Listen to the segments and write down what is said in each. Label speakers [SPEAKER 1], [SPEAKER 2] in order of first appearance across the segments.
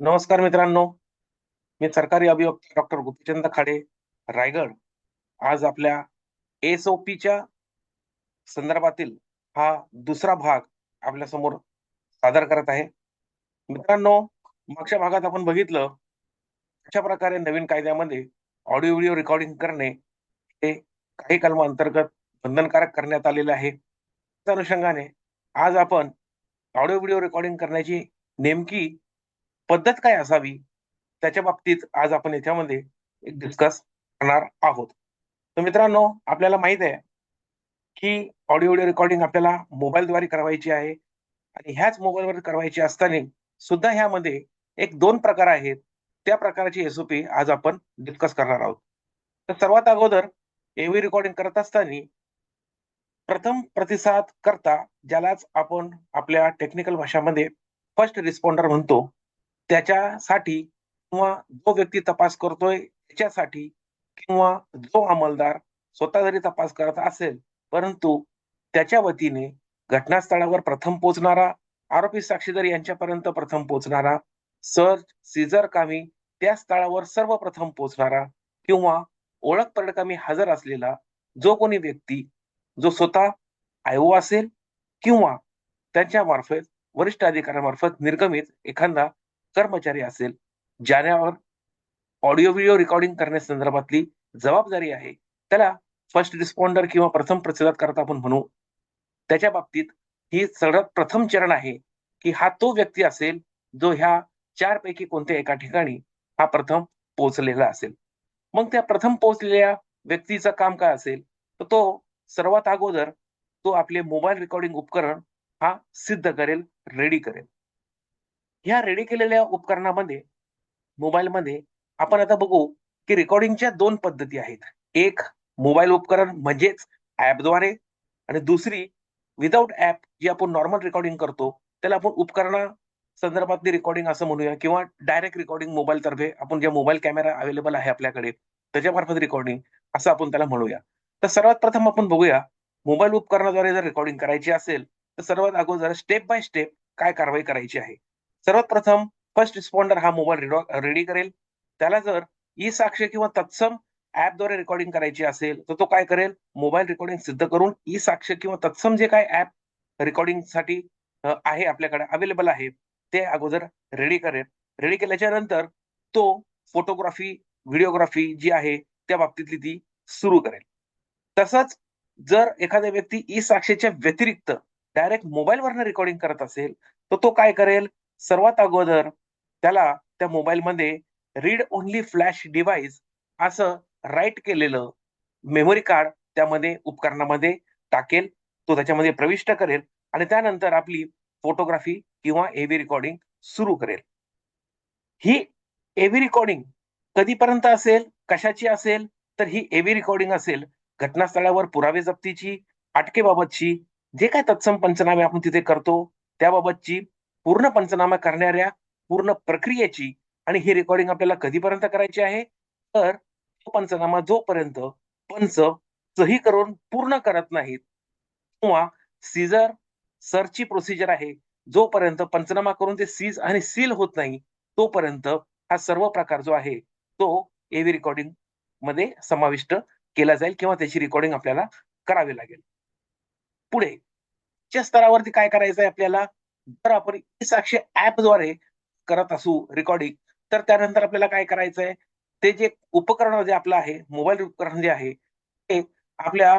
[SPEAKER 1] नमस्कार मित्रांनो. मी सरकारी अभियोक्ता डॉक्टर गोपीचंद खाडे रायगड. आज आपल्या एस ओ पीच्या संदर्भातील हा दुसरा भाग आपल्यासमोर सादर करत आहे. मित्रांनो मागच्या भागात आपण बघितलं अशा प्रकारे नवीन कायद्यामध्ये ऑडिओ व्हिडिओ रेकॉर्डिंग करणे हे काही कलमांतर्गत बंधनकारक करण्यात आलेले आहे. त्या अनुषंगाने आज आपण ऑडिओ व्हिडिओ रेकॉर्डिंग करण्याची नेमकी पद्धत काय असावी? त्याच्या बाबतीत आज आपण याच्यामध्ये एक डिस्कस करणार आहोत. तर मित्रांनो आपल्याला माहीत आहे की ऑडिओ ऑडिओ रेकॉर्डिंग आपल्याला मोबाईलद्वारे करावायची आहे. आणि ह्याच मोबाईलवर करावायची असताना सुद्धा ह्यामध्ये एक दोन प्रकार आहेत. त्या प्रकारची एसओपी आज आपण डिस्कस करणार आहोत. तर सर्वात अगोदर एव्ही रेकॉर्डिंग करत असताना प्रथम प्रतिसाद करता ज्यालाच आपण आपल्या टेक्निकल भाषामध्ये फर्स्ट रिस्पॉन्डर म्हणतो. त्याच्यासाठी किंवा जो व्यक्ती तपास करतोय त्याच्यासाठी किंवा जो अंमलदार स्वतः जरी तपास करत असेल परंतु त्याच्या वतीने घटनास्थळावर प्रथम पोहोचणारा आरोपी साक्षीदार यांच्यापर्यंत प्रथम पोहोचणारा सर्च सीझर कामी त्या स्थळावर सर्वप्रथम पोहोचणारा किंवा ओळख पडकामी हजर असलेला जो कोणी व्यक्ती जो स्वतः आयो असेल किंवा त्यांच्या मार्फत वरिष्ठ अधिकाऱ्यामार्फत निर्गमित एखादा कर्मचारी असेल ज्यावर ऑडिओ व्हिडिओ रेकॉर्डिंग करण्यासंदर्भातली जबाबदारी आहे त्याला फर्स्ट रिस्पॉन्डर किंवा प्रथम प्रतिसाद करता आपण म्हणू. त्याच्या बाबतीत ही सर्वात प्रथम चरण आहे की हा तो व्यक्ती असेल जो ह्या चार पैकी कोणत्या एका ठिकाणी हा प्रथम पोहोचलेला असेल. मग त्या प्रथम पोहोचलेल्या व्यक्तीचं काम काय असेल? तर तो सर्वात अगोदर तो आपले मोबाईल रेकॉर्डिंग उपकरण हा सिद्ध करेल रेडी करेल. ह्या रेडी केलेल्या उपकरणामध्ये मोबाईलमध्ये आपण आता बघू की रेकॉर्डिंगच्या दोन पद्धती आहेत. एक मोबाईल उपकरण म्हणजेच ऍपद्वारे आणि दुसरी विदाऊट ऍप जी आपण नॉर्मल रेकॉर्डिंग करतो त्याला आपण उपकरणा संदर्भातली रेकॉर्डिंग असं म्हणूया किंवा डायरेक्ट रेकॉर्डिंग मोबाईल तर्फे आपण ज्या मोबाईल कॅमेरा अवेलेबल आहे आपल्याकडे त्याच्यामार्फत रेकॉर्डिंग असं आपण त्याला म्हणूया. तर सर्वात प्रथम आपण बघूया मोबाईल उपकरणाद्वारे जर रेकॉर्डिंग करायची असेल तर सर्वात अगोदर स्टेप बाय स्टेप काय कारवाई करायची आहे? सर्वात प्रथम फर्स्ट रिस्पॉन्डर हा मोबाईल रेडी करेल. त्याला जर ई साक्ष किंवा तत्सम ऍपद्वारे रेकॉर्डिंग करायची असेल तर तो काय करेल? मोबाईल रेकॉर्डिंग सिद्ध करून ई साक्ष किंवा तत्सम जे काय ऍप रेकॉर्डिंगसाठी आहे आपल्याकडे अवेलेबल आहे ते अगोदर रेडी करेल. रेडी केल्याच्यानंतर तो फोटोग्राफी व्हिडिओग्राफी जी आहे त्या बाबतीतली ती सुरू करेल. तसंच जर एखाद्या व्यक्ती ई साक्षीच्या व्यतिरिक्त डायरेक्ट मोबाईलवरनं रेकॉर्डिंग करत असेल तर तो काय करेल? सर्वात अगोदर त्याला त्या मोबाईलमध्ये रीड ओनली फ्लॅश डिव्हाइस असं राईट केलेलं मेमरी कार्ड त्यामध्ये उपकरणामध्ये टाकेल. तो त्याच्यामध्ये प्रविष्ट करेल आणि त्यानंतर आपली फोटोग्राफी किंवा एव्ही रेकॉर्डिंग सुरू करेल. ही एव्ही रेकॉर्डिंग कधीपर्यंत असेल कशाची असेल तर ही एव्ही रेकॉर्डिंग असेल घटनास्थळावर पुरावे जप्तीची अटकेबाबतची जे काय तत्सम पंचनामे आपण तिथे करतो त्याबाबतची पूर्ण पंचनामा करणाऱ्या पूर्ण प्रक्रियेची आणि ही रेकॉर्डिंग आपल्याला कधीपर्यंत करायची आहे? तर तो पंचनामा जोपर्यंत पंच सही करून पूर्ण करत नाहीत किंवा सीजर सरची प्रोसिजर आहे जोपर्यंत पंचनामा करून ते सीज आणि सील होत नाही तोपर्यंत हा सर्व प्रकार जो आहे तो एव्ही रेकॉर्डिंगमध्ये समाविष्ट केला जाईल किंवा त्याची रेकॉर्डिंग आपल्याला करावी लागेल. पुढे स्तरावरती काय करायचं आहे आपल्याला? जर आपण साक्षी ऍपद्वारे करत असू रेकॉर्डिंग तर त्यानंतर आपल्याला काय करायचं आहे ते जे उपकरण जे आपलं आहे मोबाईल उपकरण जे आहे ते आपल्या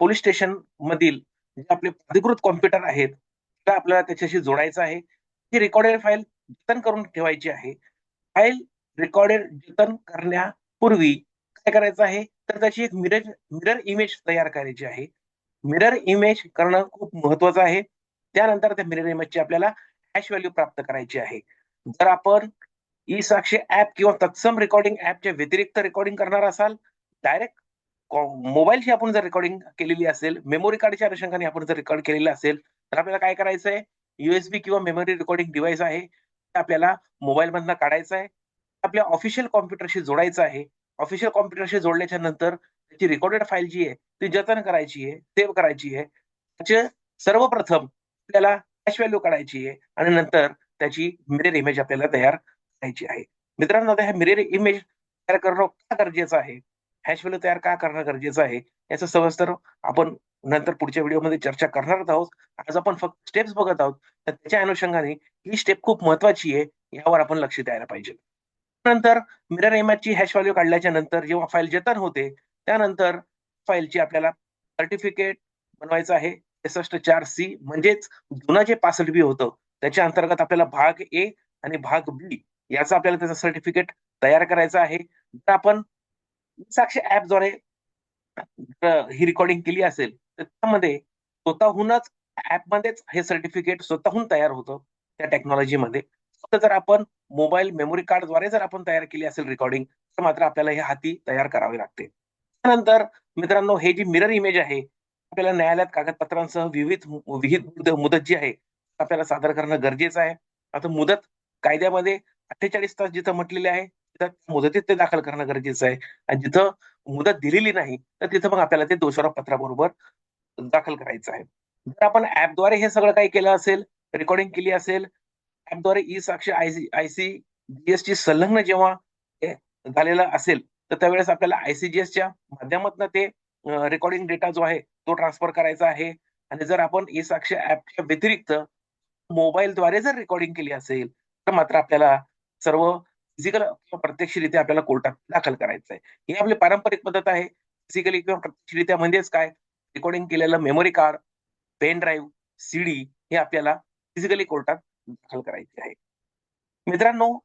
[SPEAKER 1] पोलीस स्टेशन मधील जे आपले अधिकृत कॉम्प्युटर आहेत त्या आपल्याला त्याच्याशी जोडायचं आहे. ही रेकॉर्डेड फाईल जतन करून ठेवायची आहे. फाईल रेकॉर्डेड जतन करण्यापूर्वी काय करायचं आहे? तर त्याची एक मिरर मिरर इमेज तयार करायची आहे. मिरर इमेज करणं खूप महत्वाचं आहे. त्यानंतर त्या मिरर इमेजची आपल्याला हॅश व्हॅल्यू प्राप्त करायची आहे. जर आपण ई साक्षी ऍप किंवा तत्सम रेकॉर्डिंग ऍपच्या व्यतिरिक्त रेकॉर्डिंग करणार असाल डायरेक्ट मोबाईलशी आपण जर रेकॉर्डिंग केलेली असेल मेमोरी कार्डच्या अनुषंगाने आपण जर रेकॉर्ड केलेलं असेल तर आपल्याला काय करायचं आहे युएसबी किंवा मेमरी रेकॉर्डिंग डिव्हाइस आहे ते आपल्याला मोबाईल मधनं काढायचं आहे. आपल्या ऑफिशियल कॉम्प्युटरशी जोडायचं आहे. ऑफिशियल कॉम्प्युटरशी जोडल्याच्या नंतर त्याची रेकॉर्डेड फाईल जी आहे ती जतन करायची आहे सेव्ह करायची आहे. त्याचे सर्वप्रथम आपल्याला कॅश व्हॅल्यू काढायची आहे आणि नंतर त्याची मिरर इमेज आपल्याला तयार करायची आहे. मित्रांनो आता ह्या मिरर इमेज तयार करणं का गरजेचं आहे? हॅश व्हॅल्यू तयार का करणं गरजेचं आहे? याचं सविस्तर आपण नंतर पुढच्या व्हिडिओमध्ये चर्चा करणार आहोत. आज आपण फक्त स्टेप्स बघत आहोत. तर त्याच्या अनुषंगाने ही स्टेप खूप महत्वाची आहे यावर आपण लक्ष द्यायला पाहिजे. नंतर मिरर इमेजची हॅश व्हॅल्यू काढल्याच्या नंतर जेव्हा फाईल जतन होते त्यानंतर फाईलची आपल्याला सर्टिफिकेट बनवायचं आहे. त्रेसष्ट चार सी म्हणजेच जुनं जे पासष्ट बी होतं त्याच्या अंतर्गत आपल्याला भाग ए आणि भाग बी याचा आपल्याला त्याचं सर्टिफिकेट तयार करायचं आहे. जर आपण साक्षी ऍपद्वारे ही रेकॉर्डिंग केली असेल तर त्यामध्ये स्वतःहूनच ऍपमध्येच हे सर्टिफिकेट स्वतःहून तयार होतं त्या टेक्नॉलॉजीमध्ये फक्त जर आपण मोबाईल मेमोरी कार्डद्वारे जर आपण तयार केली असेल रेकॉर्डिंग तर मात्र आपल्याला हे हाती तयार करावे लागते. त्यानंतर मित्रांनो हे जी मिरर इमेज आहे आपल्याला न्यायालयात कागदपत्रांसह विविध विविध मुदत जी आहे आपल्याला सादर करणं गरजेचं आहे. आता मुदत कायद्यामध्ये अठ्ठेचाळीस तास जिथं म्हटलेले आहे तिथं मुदतीत ते दाखल करणं गरजेचं आहे. आणि जिथं मुदत दिलेली नाही तर तिथं मग आपल्याला ते दोषारोप पत्राबरोबर दाखल करायचं आहे. जर आपण ऍपद्वारे हे सगळं काही केलं असेल रेकॉर्डिंग केली असेल ऍपद्वारे E Sakshi IC IC GST संलग्न जेव्हा झालेला असेल तर त्यावेळेस आपल्याला आयसीजीएसच्या माध्यमातून ते रेकॉर्डिंग डेटा जो आहे तो ट्रान्सफर करायचा आहे. आणि जर आपण ई साक्षी ऍपच्या व्यतिरिक्त मोबाईलद्वारे जर रेकॉर्डिंग केली असेल तर मात्र आपल्याला सर्व फिजिकल किंवा प्रत्यक्षरित्या आपल्याला कोर्टात दाखल करायचं आहे ही आपली पारंपरिक पद्धत आहे. फिजिकली किंवा प्रत्यक्षरित्या म्हणजेच काय? रेकॉर्डिंग केलेलं memory card pen drive CD हे आपल्याला फिजिकली कोर्टात दाखल करायचे आहे. मित्रांनो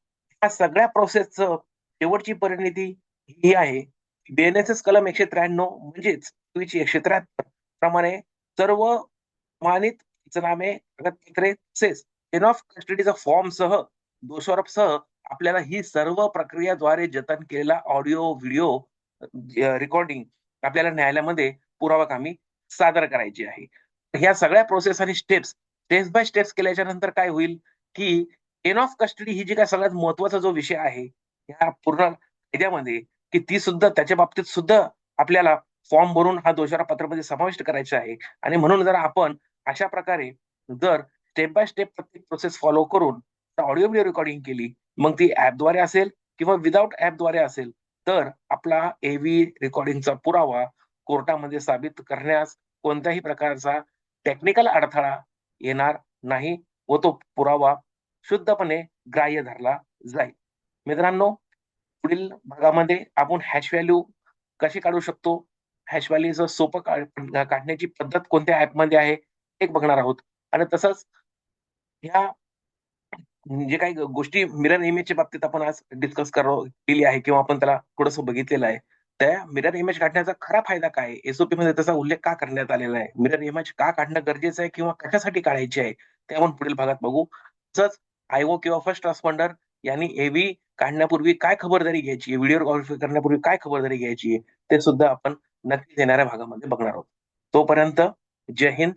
[SPEAKER 1] या सगळ्या प्रोसेसचं शेवटची परिणिती ही आहे. बीएनएसएस कलम एकशे त्र्याण्णव म्हणजेच एकशे त्र्याहत्तर. प्रमाणे सर्व मानित नामे कागदपत्रे तसेच टेन ऑफ कस्टडीचा फॉर्म सह दोषारोप सह आपल्याला ही सर्व प्रक्रियाद्वारे जतन केलेला ऑडिओ व्हिडिओ रेकॉर्डिंग आपल्याला न्यायालयामध्ये पुरावा कामी सादर करायची आहे. ह्या सगळ्या प्रोसेस आणि स्टेप्स स्टेप बाय स्टेप्स केल्याच्यानंतर काय होईल की एन ऑफ कस्टडी ही जी काय सगळ्यात महत्त्वाचा जो विषय आहे ह्या पूर्ण कायद्यामध्ये की ती सुद्धा त्याच्या बाबतीत सुद्धा आपल्याला फॉर्म भरून हा दोषारा पत्रामध्ये समाविष्ट करायचा आहे. आणि म्हणून जर आपण अशा प्रकारे जर स्टेप बाय स्टेप प्रत्येक प्रोसेस फॉलो करून ऑडिओ व्हिडिओ रेकॉर्डिंग केली मग ती ऍपद्वारे असेल किंवा विदाऊट ऍपद्वारे असेल तर आपला एव्ही रेकॉर्डिंगचा पुरावा कोर्टामध्ये साबित करण्यास कोणत्याही प्रकारचा टेक्निकल अडथळा येणार नाही व तो पुरावा शुद्धपणे ग्राह्य धरला जाईल. मित्रांनो पुढील भागामध्ये आपण हॅश व्हॅल्यू कशी काढू शकतो? हॅश व्हॅल्यूचं सोपं काढण्याची पद्धत कोणत्या ऍपमध्ये आहे एक बघणार आहोत. आणि तसंच ह्या जे काही गोष्टी मिरर इमेजच्या बाबतीत आपण आज डिस्कस केली आहे किंवा आपण त्याला थोडस बघितलेलं आहे त्या मिरर इमेज काढण्याचा खरा फायदा काय एसओपी मध्ये त्याचा उल्लेख का करण्यात आलेला आहे? मिरर इमेज का काढणं गरजेचं आहे किंवा कशासाठी काढायची आहे? ते आपण पुढील भागात बघू. तसंच आयओ किंवा फर्स्ट ट्रान्सपॉन्डर यांनी एव्ही काढण्यापूर्वी काय खबरदारी घ्यायची व्हिडिओ करण्यापूर्वी काय खबरदारी घ्यायची ते सुद्धा आपण नक्कीच येणाऱ्या भागामध्ये बघणार आहोत. तोपर्यंत जय हिंद.